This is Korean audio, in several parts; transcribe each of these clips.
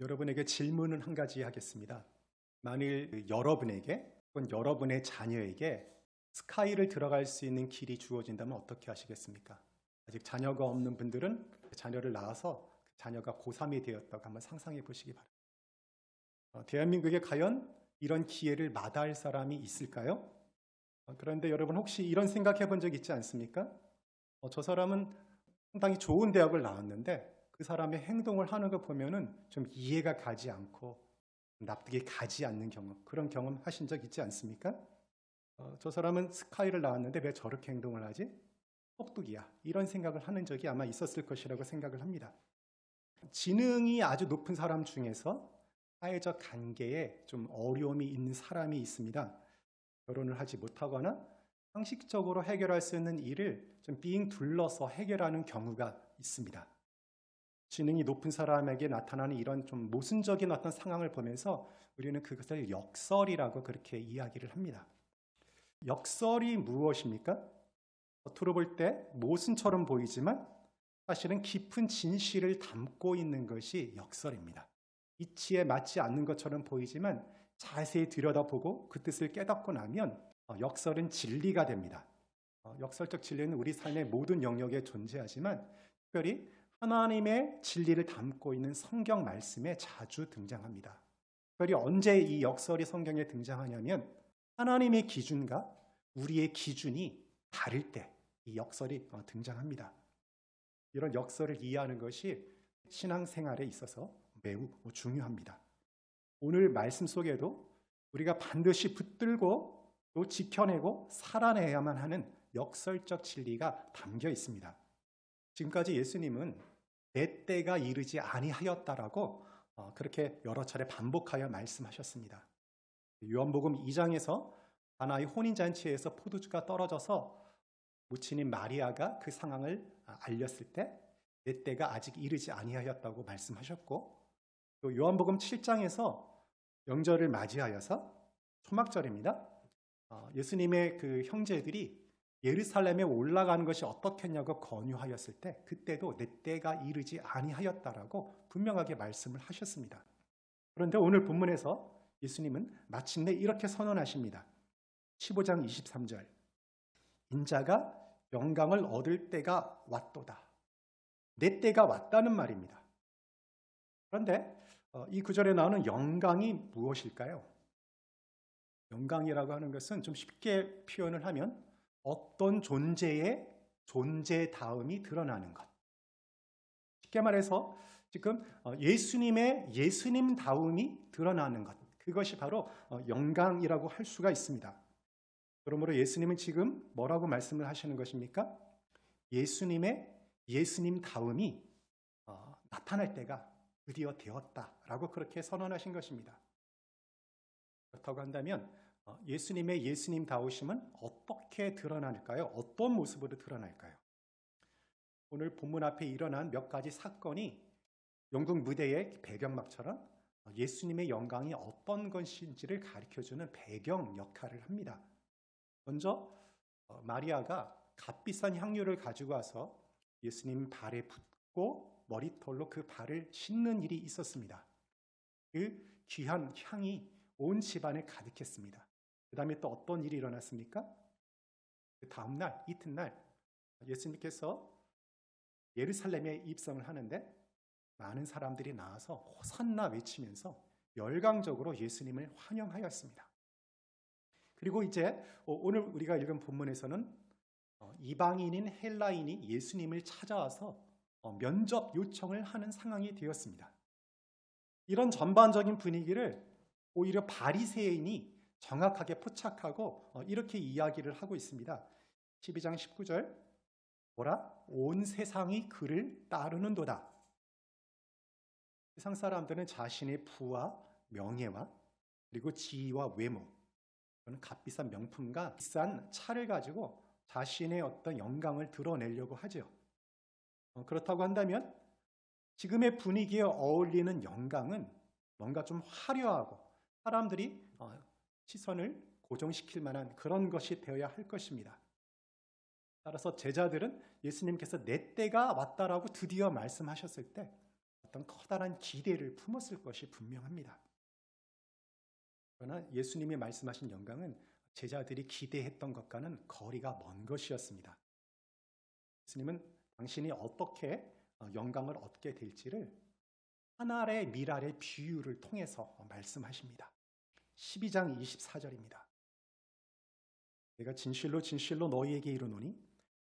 여러분에게 질문은 한 가지 하겠습니다. 만일 여러분에게 혹은 여러분의 자녀에게 스카이를 들어갈 수 있는 길이 주어진다면 어떻게 하시겠습니까? 아직 자녀가 없는 분들은 자녀를 낳아서 그 자녀가 고3이 되었다고 한번 상상해 보시기 바랍니다. 어, 대한민국에 과연 이런 기회를 마다할 사람이 있을까요? 어, 그런데 여러분 혹시 이런 생각해 본 적 있지 않습니까? 어, 저 사람은 상당히 좋은 대학을 나왔는데 그 사람의 행동을 하는 거 보면은 좀 이해가 가지 않고 납득이 가지 않는 경험 그런 경험 하신 적 있지 않습니까? 어, 저 사람은 스카이를 나왔는데 왜 저렇게 행동을 하지? 똑똑이야 이런 생각을 하는 적이 아마 있었을 것이라고 생각을 합니다. 지능이 아주 높은 사람 중에서 사회적 관계에 좀 어려움이 있는 사람이 있습니다. 결혼을 하지 못하거나 상식적으로 해결할 수 있는 일을 좀 빙 둘러서 해결하는 경우가 있습니다. 지능이 높은 사람에게 나타나는 이런 좀 모순적인 어떤 상황을 보면서 우리는 그것을 역설이라고 그렇게 이야기를 합니다. 역설이 무엇입니까? 겉으로 볼 때 모순처럼 보이지만 사실은 깊은 진실을 담고 있는 것이 역설입니다. 이치에 맞지 않는 것처럼 보이지만 자세히 들여다보고 그 뜻을 깨닫고 나면 어, 역설은 진리가 됩니다. 어, 역설적 진리는 우리 삶의 모든 영역에 존재하지만 특별히 하나님의 진리를 담고 있는 성경 말씀에 자주 등장합니다. 특별히 언제 이 역설이 성경에 등장하냐면 하나님의 기준과 우리의 기준이 다를 때 이 역설이 어, 등장합니다. 이런 역설을 이해하는 것이 신앙생활에 있어서 매우 중요합니다. 오늘 말씀 속에도 우리가 반드시 붙들고 또 지켜내고 살아내야만 하는 역설적 진리가 담겨 있습니다. 지금까지 예수님은 내 때가 이르지 아니하였다라고 어, 그렇게 여러 차례 반복하여 말씀하셨습니다. 요한복음 2장에서 하나의 혼인잔치에서 포도주가 떨어져서 무친인 마리아가 그 상황을 알렸을 때 내 때가 아직 이르지 아니하였다고 말씀하셨고 또 요한복음 7장에서 명절을 맞이하여서 초막절입니다. 어, 예수님의 그 형제들이 예루살렘에 올라가는 것이 어떻겠냐고 권유하였을 때 그때도 내 때가 이르지 아니하였다라고 분명하게 말씀을 하셨습니다. 그런데 오늘 본문에서 예수님은 마침내 이렇게 선언하십니다. 15장 23절 인자가 영광을 얻을 때가 왔도다. 내 때가 왔다는 말입니다. 그런데 어, 이 구절에 나오는 영광이 무엇일까요? 영광이라고 하는 것은 좀 쉽게 표현을 하면 어떤 존재의 존재다움이 드러나는 것. 쉽게 말해서 지금 어, 예수님의 예수님다움이 드러나는 것. 그것이 바로 어, 영광이라고 할 수가 있습니다. 그러므로 예수님은 지금 뭐라고 말씀을 하시는 것입니까? 예수님의 예수님다움이 어, 나타날 때가 드디어 되었다라고 그렇게 선언하신 것입니다. 그렇다고 한다면 어, 예수님의 예수님다우심은 어떻게 드러날까요? 어떤 모습으로 드러날까요? 오늘 본문 앞에 일어난 몇 가지 사건이 영국 무대의 배경막처럼 예수님의 영광이 어떤 것인지를 가르쳐주는 배경 역할을 합니다. 먼저 어, 마리아가 값비싼 향유를 가지고 와서 예수님 발에 붓고 머리털로 그 발을 씻는 일이 있었습니다. 그 귀한 향이 온 집안에 가득했습니다. 그 다음에 또 어떤 일이 일어났습니까? 그 다음날, 이튿날 예수님께서 예루살렘에 입성을 하는데 많은 사람들이 나와서 호산나 외치면서 열광적으로 예수님을 환영하였습니다. 그리고 이제 오늘 우리가 읽은 본문에서는 어, 이방인인 헬라인이 예수님을 찾아와서 어, 면접 요청을 하는 상황이 되었습니다. 이런 전반적인 분위기를 오히려 바리새인이 정확하게 포착하고 어, 이렇게 이야기를 하고 있습니다. 12장 19절 뭐라? 온 세상이 그를 따르는 도다. 세상 사람들은 자신의 부와 명예와 그리고 지위와 외모 또는 값비싼 명품과 비싼 차를 가지고 자신의 어떤 영광을 드러내려고 하죠. 어, 그렇다고 한다면 지금의 분위기에 어울리는 영광은 뭔가 좀 화려하고 사람들이 어, 시선을 고정시킬 만한 그런 것이 되어야 할 것입니다. 따라서 제자들은 예수님께서 내 때가 왔다라고 드디어 말씀하셨을 때 어떤 커다란 기대를 품었을 것이 분명합니다. 그러나 예수님이 말씀하신 영광은 제자들이 기대했던 것과는 거리가 먼 것이었습니다. 예수님은 당신이 어떻게 어, 영광을 얻게 될지를 하늘의 미랄의 비유를 통해서 말씀하십니다. 12장 24절입니다. 내가 진실로 진실로 너희에게 이르노니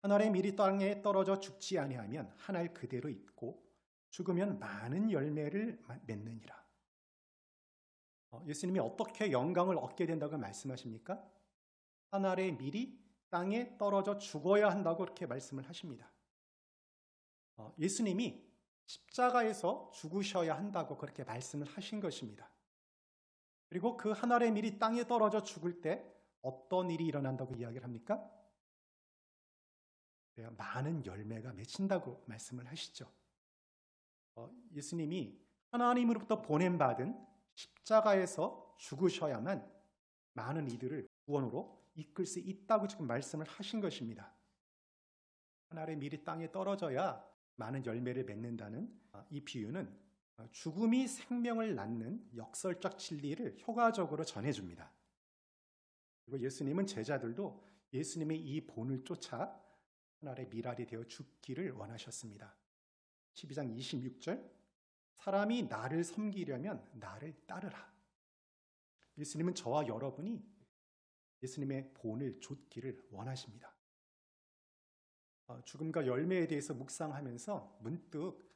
하늘의 밀이 땅에 떨어져 죽지 아니하면 하늘 그대로 있고 죽으면 많은 열매를 맺느니라. 어, 예수님이 어떻게 영광을 얻게 된다고 말씀하십니까? 하늘의 밀이 땅에 떨어져 죽어야 한다고 그렇게 말씀을 하십니다. 어, 예수님이 십자가에서 죽으셔야 한다고 그렇게 말씀을 하신 것입니다. 그리고 그 하늘의 밀이 땅에 떨어져 죽을 때 어떤 일이 일어난다고 이야기를 합니까? 네, 많은 열매가 맺힌다고 말씀을 하시죠. 어, 예수님이 하나님으로부터 보냄받은 십자가에서 죽으셔야만 많은 이들을 구원으로 이끌 수 있다고 지금 말씀을 하신 것입니다. 하늘의 밀이 땅에 떨어져야 많은 열매를 맺는다는 어, 이 비유는 어, 죽음이 생명을 낳는 역설적 진리를 효과적으로 전해줍니다. 그리고 예수님은 제자들도 예수님의 이 본을 쫓아 하늘의 미랄이 되어 죽기를 원하셨습니다. 12장 26절 사람이 나를 섬기려면 나를 따르라. 예수님은 저와 여러분이 예수님의 본을 좇기를 원하십니다. 어, 죽음과 열매에 대해서 묵상하면서 문득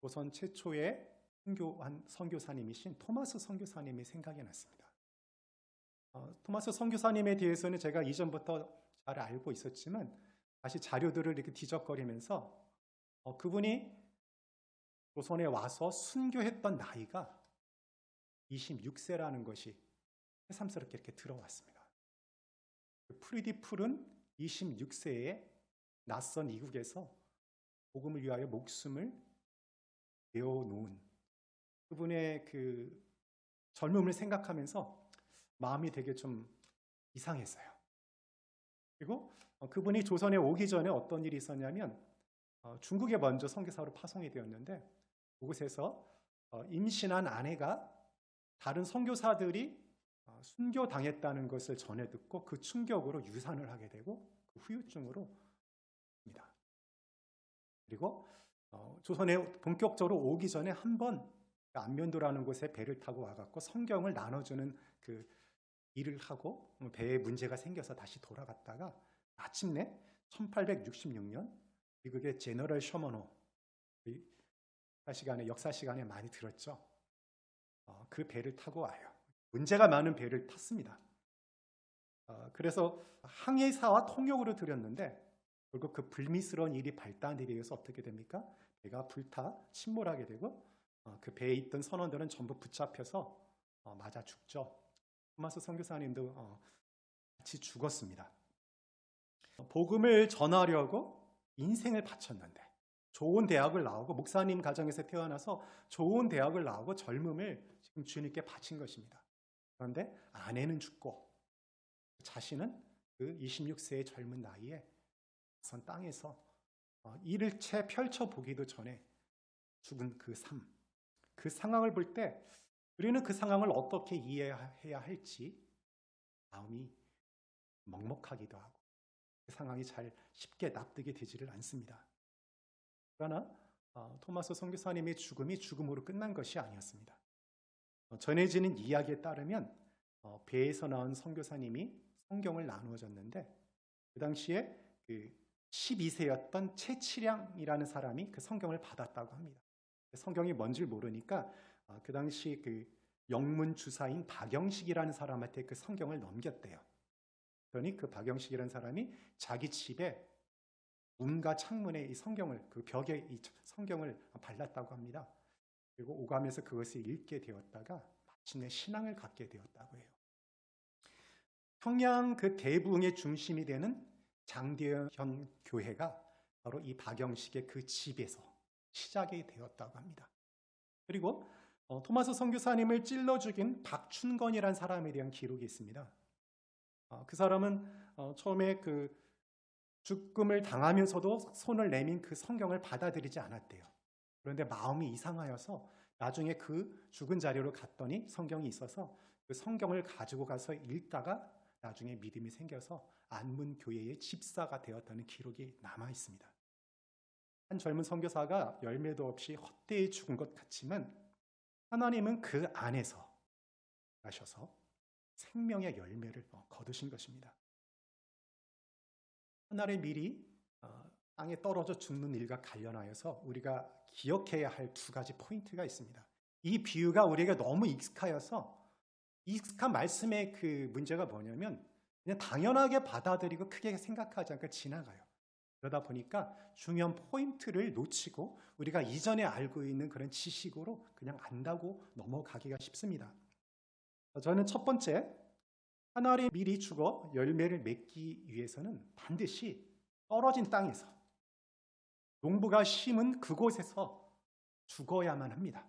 조선 최초의 선교한 선교사님이신 토마스 선교사님이 생각이 났습니다. 어, 토마스 선교사님에 대해서는 제가 이전부터 잘 알고 있었지만 다시 자료들을 이렇게 뒤적거리면서 어, 그분이 조선에 와서 순교했던 나이가 26세라는 것이 새삼스럽게 이렇게 들어왔습니다. 그 프리디 풀은 26세에 낯선 이국에서 복음을 위하여 목숨을 내어놓은 그분의 그 젊음을 생각하면서 마음이 되게 좀 이상했어요. 그리고 어, 그분이 조선에 오기 전에 어떤 일이 있었냐면 어, 중국에 먼저 선교사로 파송이 되었는데 그곳에서 어, 임신한 아내가 다른 선교사들이 순교 당했다는 것을 전해 듣고 그 충격으로 유산을 하게 되고 그 후유증으로 입니다. 그리고 조선에 본격적으로 오기 전에 한번 안면도라는 곳에 배를 타고 와갖고 성경을 나눠주는 그 일을 하고 배에 문제가 생겨서 다시 돌아갔다가 마침내 1866년 미국의 제너럴 셔머노 시간에 역사 시간에 많이 들었죠. 어, 그 배를 타고 와요. 문제가 많은 배를 탔습니다. 어, 그래서 항해사와 통역으로 들였는데 결국 그 불미스러운 일이 발단일에 의해서 어떻게 됩니까? 배가 불타 침몰하게 되고 어, 그 배에 있던 선원들은 전부 붙잡혀서 어, 맞아 죽죠. 토마스 선교사님도 어, 같이 죽었습니다. 복음을 전하려고 인생을 바쳤는데 좋은 대학을 나오고 목사님 가정에서 태어나서 좋은 대학을 나오고 젊음을 지금 주님께 바친 것입니다. 그런데 아내는 죽고 자신은 그 26세의 젊은 나이에 선 땅에서 이를 채 펼쳐 보기도 전에 죽은 그 삶, 그 상황을 볼 때 우리는 그 상황을 어떻게 이해해야 할지 마음이 먹먹하기도 하고 그 상황이 잘 쉽게 납득이 되지를 않습니다. 그러나 어, 토마스 선교사님의 죽음이 죽음으로 끝난 것이 아니었습니다. 어, 전해지는 이야기에 따르면 어, 배에서 나온 선교사님이 성경을 나누어 줬는데 그 당시에 그 12세였던 채치량이라는 사람이 그 성경을 받았다고 합니다. 성경이 뭔지 모르니까 어, 그 당시 그 영문 주사인 박영식이라는 사람한테 그 성경을 넘겼대요. 그러니 그 박영식이라는 사람이 자기 집에 문과 창문에 이 성경을 그 벽에 이 성경을 발랐다고 합니다. 그리고 오감에서 그것을 읽게 되었다가 마침내 신앙을 갖게 되었다고 해요. 평양 그 대부흥의 중심이 되는 장대현 교회가 바로 이 박영식의 그 집에서 시작이 되었다고 합니다. 그리고 어, 토마스 선교사님을 찔러 죽인 박춘건이라는 사람에 대한 기록이 있습니다. 어, 그 사람은 어, 처음에 그 죽음을 당하면서도 손을 내민 그 성경을 받아들이지 않았대요. 그런데 마음이 이상하여서 나중에 그 죽은 자리로 갔더니 성경이 있어서 그 성경을 가지고 가서 읽다가 나중에 믿음이 생겨서 안문 교회의 집사가 되었다는 기록이 남아 있습니다. 한 젊은 선교사가 열매도 없이 헛되이 죽은 것 같지만 하나님은 그 안에서 하셔서 생명의 열매를 어, 거두신 것입니다. 하나의 미리 어, 땅에 떨어져 죽는 일과 관련하여서 우리가 기억해야 할 두 가지 포인트가 있습니다. 이 비유가 우리에게 너무 익숙하여서 익숙한 말씀의 그 문제가 뭐냐면 그냥 당연하게 받아들이고 크게 생각하지 않고 지나가요. 그러다 보니까 중요한 포인트를 놓치고 우리가 이전에 알고 있는 그런 지식으로 그냥 안다고 넘어가기가 쉽습니다. 저는 첫 번째 하나님 미리 죽어 열매를 맺기 위해서는 반드시 떨어진 땅에서 농부가 심은 그곳에서 죽어야만 합니다.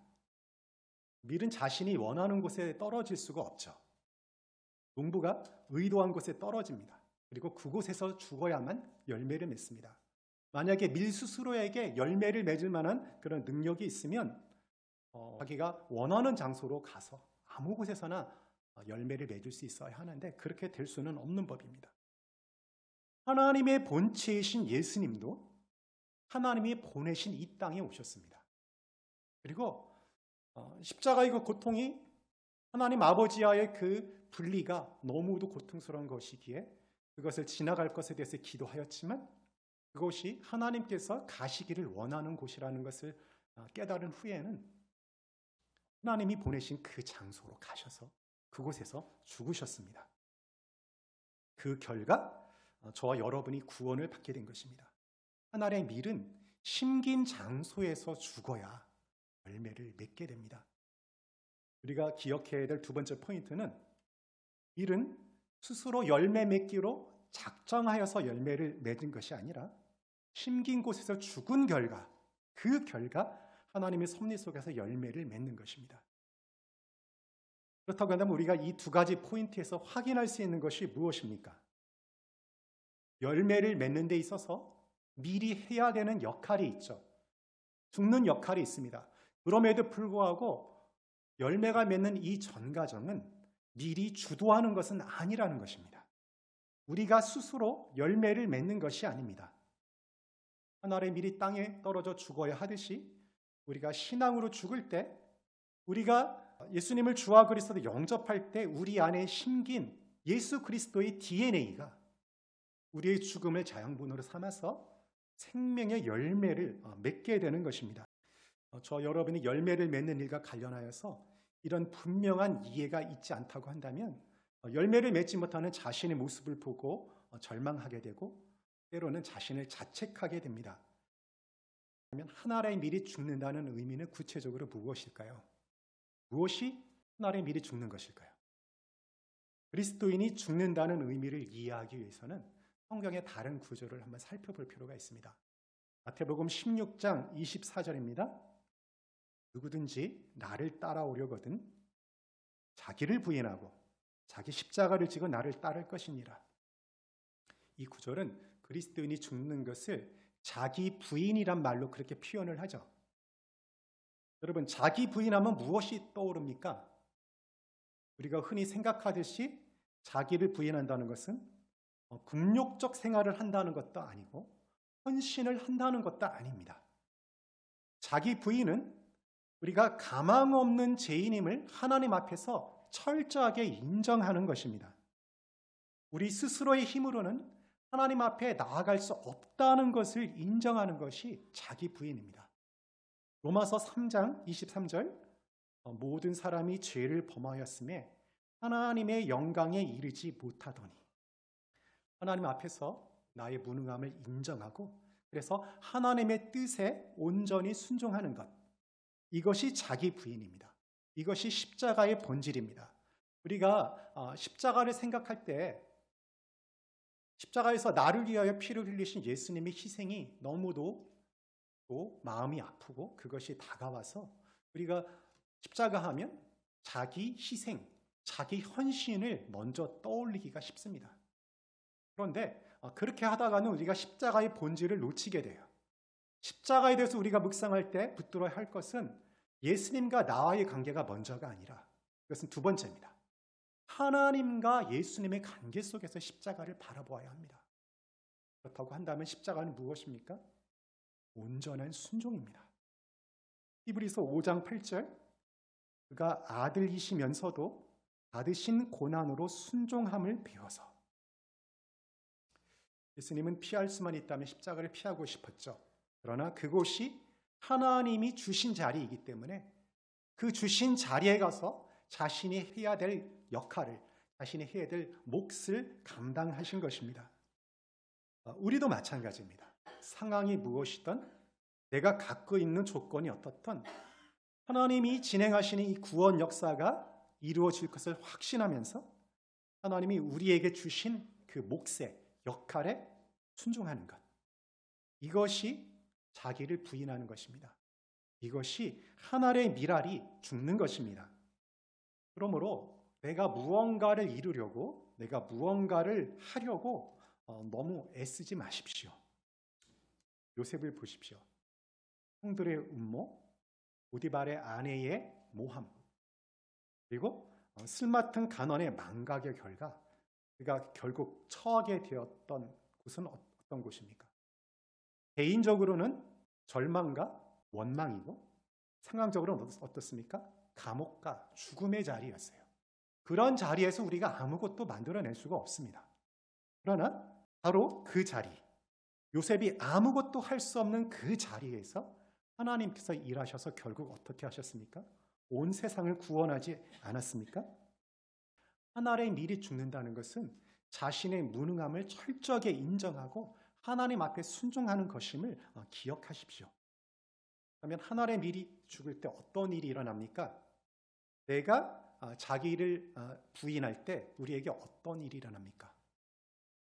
밀은 자신이 원하는 곳에 떨어질 수가 없죠. 농부가 의도한 곳에 떨어집니다. 그리고 그곳에서 죽어야만 열매를 맺습니다. 만약에 밀 스스로에게 열매를 맺을 만한 그런 능력이 있으면 어, 자기가 원하는 장소로 가서 아무 곳에서나 열매를 맺을 수 있어야 하는데 그렇게 될 수는 없는 법입니다. 하나님의 본체이신 예수님도 하나님이 보내신 이 땅에 오셨습니다. 그리고 어, 십자가의 그 고통이 하나님 아버지와의 그 분리가 너무도 고통스러운 것이기에 그것을 지나갈 것에 대해서 기도하였지만 그것이 하나님께서 가시기를 원하는 곳이라는 것을 어, 깨달은 후에는 하나님이 보내신 그 장소로 가셔서 그곳에서 죽으셨습니다. 그 결과 어, 저와 여러분이 구원을 받게 된 것입니다. 하나님의 밀은 심긴 장소에서 죽어야 열매를 맺게 됩니다. 우리가 기억해야 될 두 번째 포인트는 밀은 스스로 열매 맺기로 작정하여서 열매를 맺은 것이 아니라 심긴 곳에서 죽은 결과 그 결과 하나님의 섭리 속에서 열매를 맺는 것입니다. 그렇다고 한다면 우리가 이 두 가지 포인트에서 확인할 수 있는 것이 무엇입니까? 열매를 맺는 데 있어서 미리 해야 되는 역할이 있죠. 죽는 역할이 있습니다. 그럼에도 불구하고 열매가 맺는 이 전 과정은 미리 주도하는 것은 아니라는 것입니다. 우리가 스스로 열매를 맺는 것이 아닙니다. 하나의 미리 땅에 떨어져 죽어야 하듯이 우리가 신앙으로 죽을 때 우리가 예수님을 주와 그리스도 영접할 때 우리 안에 심긴 예수 그리스도의 DNA가 우리의 죽음을 자양분으로 삼아서 생명의 열매를 어, 맺게 되는 것입니다. 어, 저 여러분이 열매를 맺는 일과 관련하여서 이런 분명한 이해가 있지 않다고 한다면 어, 열매를 맺지 못하는 자신의 모습을 보고 절망하게 되고 때로는 자신을 자책하게 됩니다. 그러면 하나라의 미리 죽는다는 의미는 구체적으로 무엇일까요? 무엇이 하나의 미리 죽는 것일까요? 그리스도인이 죽는다는 의미를 이해하기 위해서는 성경의 다른 구조를 한번 살펴볼 필요가 있습니다. 마태복음 16장 24절입니다. 누구든지 나를 따라오려거든 자기를 부인하고 자기 십자가를 지고 나를 따를 것이니라. 이 구절은 그리스도인이 죽는 것을 자기 부인이란 말로 그렇게 표현을 하죠. 여러분, 자기 부인하면 무엇이 떠오릅니까? 우리가 흔히 생각하듯이 자기를 부인한다는 것은 어, 금욕적 생활을 한다는 것도 아니고 헌신을 한다는 것도 아닙니다. 자기 부인은 우리가 가망 없는 죄인임을 하나님 앞에서 철저하게 인정하는 것입니다. 우리 스스로의 힘으로는 하나님 앞에 나아갈 수 없다는 것을 인정하는 것이 자기 부인입니다. 로마서 3장 23절 어, 모든 사람이 죄를 범하였음에 하나님의 영광에 이르지 못하더니 하나님 앞에서 나의 무능함을 인정하고 그래서 하나님의 뜻에 온전히 순종하는 것. 이것이 자기 부인입니다. 이것이 십자가의 본질입니다. 우리가 어, 십자가를 생각할 때 십자가에서 나를 위하여 피를 흘리신 예수님의 희생이 너무도 또 마음이 아프고 그것이 다가와서 우리가 십자가 하면 자기 희생, 자기 헌신을 먼저 떠올리기가 쉽습니다. 그런데 어, 그렇게 하다가는 우리가 십자가의 본질을 놓치게 돼요. 십자가에 대해서 우리가 묵상할 때 붙들어야 할 것은 예수님과 나와의 관계가 먼저가 아니라 그것은 두 번째입니다. 하나님과 예수님의 관계 속에서 십자가를 바라보아야 합니다. 그렇다고 한다면 십자가는 무엇입니까? 온전한 순종입니다. 히브리서 5장 8절 그가 아들이시면서도 받으신 고난으로 순종함을 배워서 예수님은 피할 수만 있다면 십자가를 피하고 싶었죠. 그러나 그곳이 하나님이 주신 자리이기 때문에 그 주신 자리에 가서 자신이 해야 될 역할을 자신이 해야 될 몫을 감당하신 것입니다. 어, 우리도 마찬가지입니다. 상황이 무엇이든 내가 갖고 있는 조건이 어떻든 하나님이 진행하시는 이 구원 역사가 이루어질 것을 확신하면서 하나님이 우리에게 주신 그 몫의 역할에 순종하는 것. 이것이 자기를 부인하는 것입니다. 이것이 하나의 미랄이 죽는 것입니다. 그러므로 내가 무언가를 이루려고 내가 무언가를 하려고 어, 너무 애쓰지 마십시오. 요셉을 보십시오. 형들의 음모, 오디발의 아내의 모함, 그리고 어, 쓸맡은 간원의 망각의 결과 그가 결국 처하게 되었던 곳은 어- 어떤 곳입니까? 개인적으로는 절망과 원망이고 상황적으로는 어떻- 어떻습니까? 감옥과 죽음의 자리였어요. 그런 자리에서 우리가 아무것도 만들어낼 수가 없습니다. 그러나 바로 그 자리, 요셉이 아무것도 할 수 없는 그 자리에서 하나님께서 일하셔서 결국 어떻게 하셨습니까? 온 세상을 구원하지 않았습니까? 하나의 미리 죽는다는 것은 자신의 무능함을 철저하게 인정하고 하나님 앞에 순종하는 것임을 어, 기억하십시오. 그러면 하나의 미리 죽을 때 어떤 일이 일어납니까? 내가 아, 자기를 아, 부인할 때 우리에게 어떤 일이 일어납니까?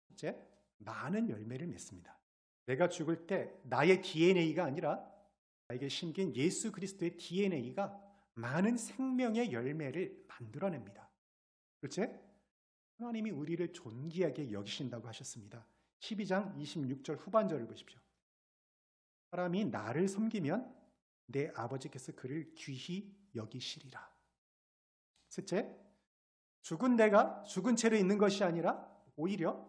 첫째, 많은 열매를 맺습니다. 내가 죽을 때 나의 DNA가 아니라 나에게 심긴 예수 그리스도의 DNA가 많은 생명의 열매를 만들어냅니다. 둘째, 하나님이 우리를 존귀하게 여기신다고 하셨습니다. 12장 26절 후반절을 보십시오. 사람이 나를 섬기면 내 아버지께서 그를 귀히 여기시리라. 셋째, 죽은 내가 죽은 채로 있는 것이 아니라 오히려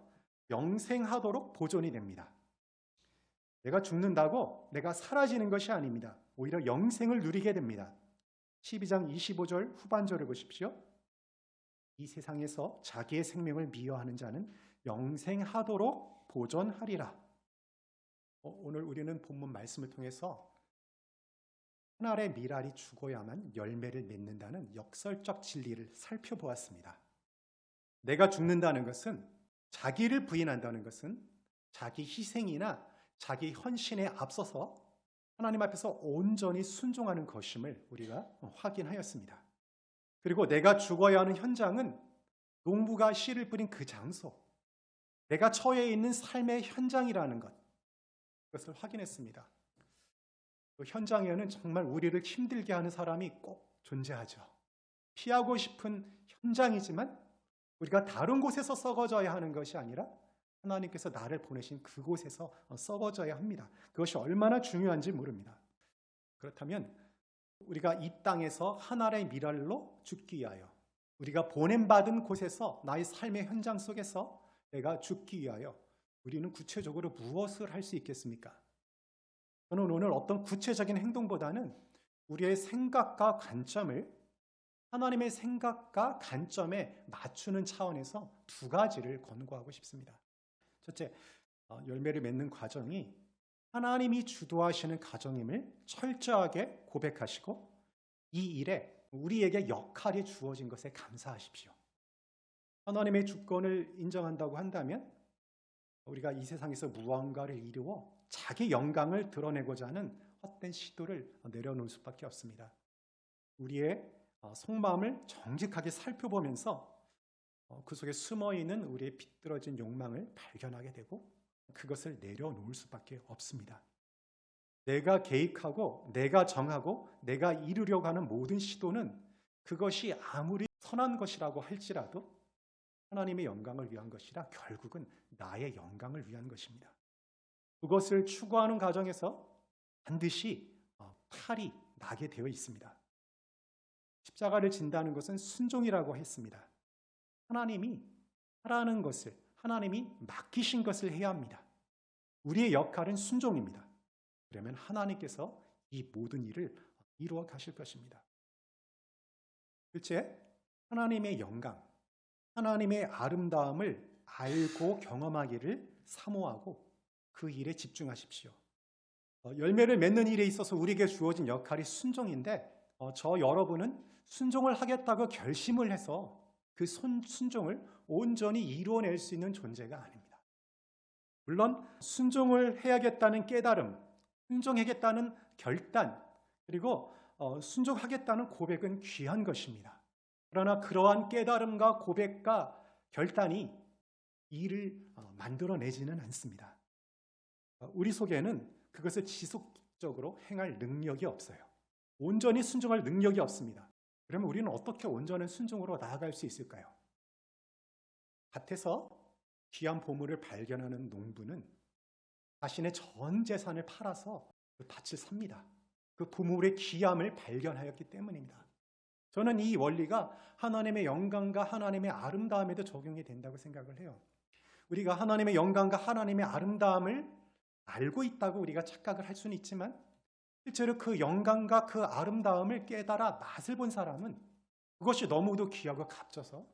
영생하도록 보존이 됩니다. 내가 죽는다고 내가 사라지는 것이 아닙니다. 오히려 영생을 누리게 됩니다. 12장 25절 후반절을 보십시오. 이 세상에서 자기의 생명을 미워하는 자는 영생하도록 보존하리라. 어, 오늘 우리는 본문 말씀을 통해서 하나의 미랄이 죽어야만 열매를 맺는다는 역설적 진리를 살펴보았습니다. 내가 죽는다는 것은 자기를 부인한다는 것은 자기 희생이나 자기 헌신에 앞서서 하나님 앞에서 온전히 순종하는 것임을 우리가 확인하였습니다. 그리고 내가 죽어야 하는 현장은 농부가 씨를 뿌린 그 장소, 내가 처해 있는 삶의 현장이라는 것, 그것을 확인했습니다. 그 현장에는 정말 우리를 힘들게 하는 사람이 꼭 존재하죠. 피하고 싶은 현장이지만 우리가 다른 곳에서 썩어져야 하는 것이 아니라 하나님께서 나를 보내신 그곳에서 썩어져야 합니다. 그것이 얼마나 중요한지 모릅니다. 그렇다면 우리가 이 땅에서 하나의 미랄로 죽기 위하여 우리가 보냄받은 곳에서 나의 삶의 현장 속에서 내가 죽기 위하여 우리는 구체적으로 무엇을 할 수 있겠습니까? 저는 오늘 어떤 구체적인 행동보다는 우리의 생각과 관점을 하나님의 생각과 관점에 맞추는 차원에서 두 가지를 권고하고 싶습니다. 첫째, 어, 열매를 맺는 과정이 하나님이 주도하시는 과정임을 철저하게 고백하시고 이 일에 우리에게 역할이 주어진 것에 감사하십시오. 하나님의 주권을 인정한다고 한다면 우리가 이 세상에서 무언가를 이루어 자기 영광을 드러내고자 하는 헛된 시도를 내려놓을 수밖에 없습니다. 우리의 어, 속마음을 정직하게 살펴보면서 어, 그 속에 숨어 있는 우리의 비뚤어진 욕망을 발견하게 되고 그것을 내려놓을 수밖에 없습니다. 내가 계획하고 내가 정하고 내가 이루려고 하는 모든 시도는 그것이 아무리 선한 것이라고 할지라도 하나님의 영광을 위한 것이라 결국은 나의 영광을 위한 것입니다. 그것을 추구하는 과정에서 반드시 어, 탈이 나게 되어 있습니다. 십자가를 진다는 것은 순종이라고 했습니다. 하나님이 하라는 것을 하나님이 맡기신 것을 해야 합니다. 우리의 역할은 순종입니다. 그러면 하나님께서 이 모든 일을 이루어 가실 것입니다. 둘째, 하나님의 영광, 하나님의 아름다움을 알고 경험하기를 사모하고 그 일에 집중하십시오. 어, 열매를 맺는 일에 있어서 우리에게 주어진 역할이 순종인데 어, 저 여러분은 순종을 하겠다고 결심을 해서 그 순, 순종을 온전히 이루어낼 수 있는 존재가 아닙니다. 물론 순종을 해야겠다는 깨달음, 순종하겠다는 결단, 그리고 어, 순종하겠다는 고백은 귀한 것입니다. 그러나 그러한 깨달음과 고백과 결단이 일을 어, 만들어내지는 않습니다. 어, 우리 속에는 그것을 지속적으로 행할 능력이 없어요. 온전히 순종할 능력이 없습니다. 그러면 우리는 어떻게 온전한 순종으로 나아갈 수 있을까요? 밭에서 귀한 보물을 발견하는 농부는 자신의 전 재산을 팔아서 그 밭을 삽니다. 그 보물의 귀함을 발견하였기 때문입니다. 저는 이 원리가 하나님의 영광과 하나님의 아름다움에도 적용이 된다고 생각을 해요. 우리가 하나님의 영광과 하나님의 아름다움을 알고 있다고 우리가 착각을 할 수는 있지만 실제로 그 영광과 그 아름다움을 깨달아 맛을 본 사람은 그것이 너무도 귀하고 값져서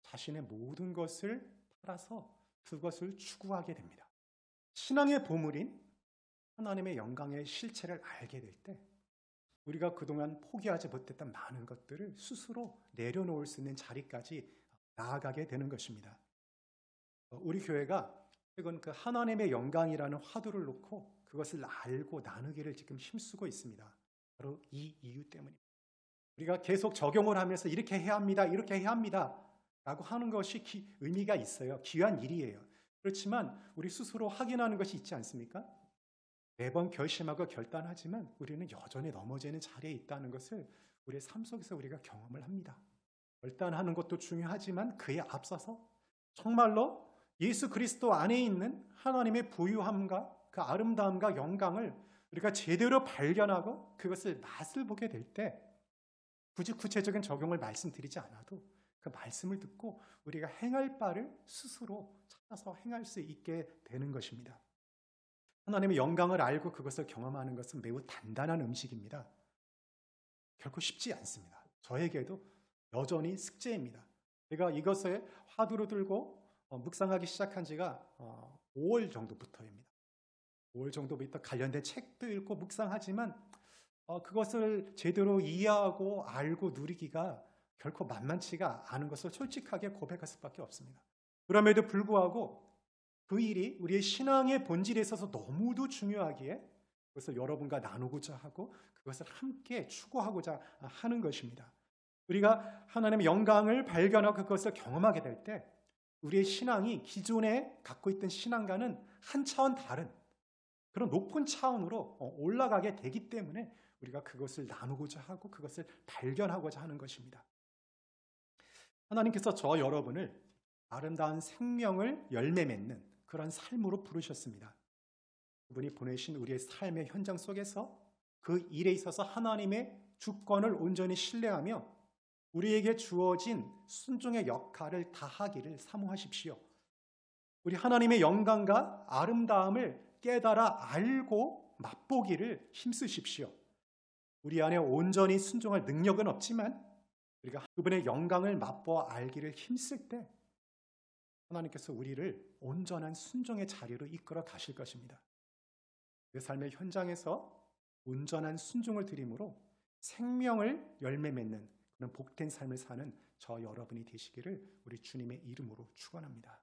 자신의 모든 것을 팔아서 그것을 추구하게 됩니다. 신앙의 보물인 하나님의 영광의 실체를 알게 될 때 우리가 그동안 포기하지 못했던 많은 것들을 스스로 내려놓을 수 있는 자리까지 나아가게 되는 것입니다. 어, 우리 교회가 최근 그 하나님의 영광이라는 화두를 놓고 그것을 알고 나누기를 지금 힘쓰고 있습니다. 바로 이 이유 때문입니다. 우리가 계속 적용을 하면서 이렇게 해야 합니다. 이렇게 해야 합니다. 라고 하는 것이 기, 의미가 있어요. 귀한 일이에요. 그렇지만 우리 스스로 확인하는 것이 있지 않습니까? 매번 결심하고 결단하지만 우리는 여전히 넘어지는 자리에 있다는 것을 우리의 삶 속에서 우리가 경험을 합니다. 결단하는 것도 중요하지만 그에 앞서서 정말로 예수 그리스도 안에 있는 하나님의 부유함과 그 아름다움과 영광을 우리가 제대로 발견하고 그것을 맛을 보게 될 때 굳이 구체적인 적용을 말씀드리지 않아도 그 말씀을 듣고 우리가 행할 바를 스스로 찾아서 행할 수 있게 되는 것입니다. 하나님의 영광을 알고 그것을 경험하는 것은 매우 단단한 음식입니다. 결코 쉽지 않습니다. 저에게도 여전히 숙제입니다. 제가 이것을 화두로 들고 어, 묵상하기 시작한 지가 5월 어, 정도부터입니다. 5월 정도부터 관련된 책도 읽고 묵상하지만 어, 그것을 제대로 이해하고 알고 누리기가 결코 만만치가 않은 것을 솔직하게 고백할 수밖에 없습니다. 그럼에도 불구하고 그 일이 우리의 신앙의 본질에 있어서 너무도 중요하기에 그것을 여러분과 나누고자 하고 그것을 함께 추구하고자 하는 것입니다. 우리가 하나님의 영광을 발견하고 그것을 경험하게 될 때 우리의 신앙이 기존에 갖고 있던 신앙과는 한 차원 다른 그런 높은 차원으로 어, 올라가게 되기 때문에 우리가 그것을 나누고자 하고 그것을 발견하고자 하는 것입니다. 하나님께서 저 여러분을 아름다운 생명을 열매 맺는 그런 삶으로 부르셨습니다. 그분이 보내신 우리의 삶의 현장 속에서 그 일에 있어서 하나님의 주권을 온전히 신뢰하며 우리에게 주어진 순종의 역할을 다하기를 사모하십시오. 우리 하나님의 영광과 아름다움을 깨달아 알고 맛보기를 힘쓰십시오. 우리 안에 온전히 순종할 능력은 없지만 우리가 그분의 영광을 맛보아 알기를 힘쓸 때 하나님께서 우리를 온전한 순종의 자리로 이끌어 가실 것입니다. 내 삶의 현장에서 온전한 순종을 드림으로 생명을 열매 맺는 그런 복된 삶을 사는 저 여러분이 되시기를 우리 주님의 이름으로 축원합니다.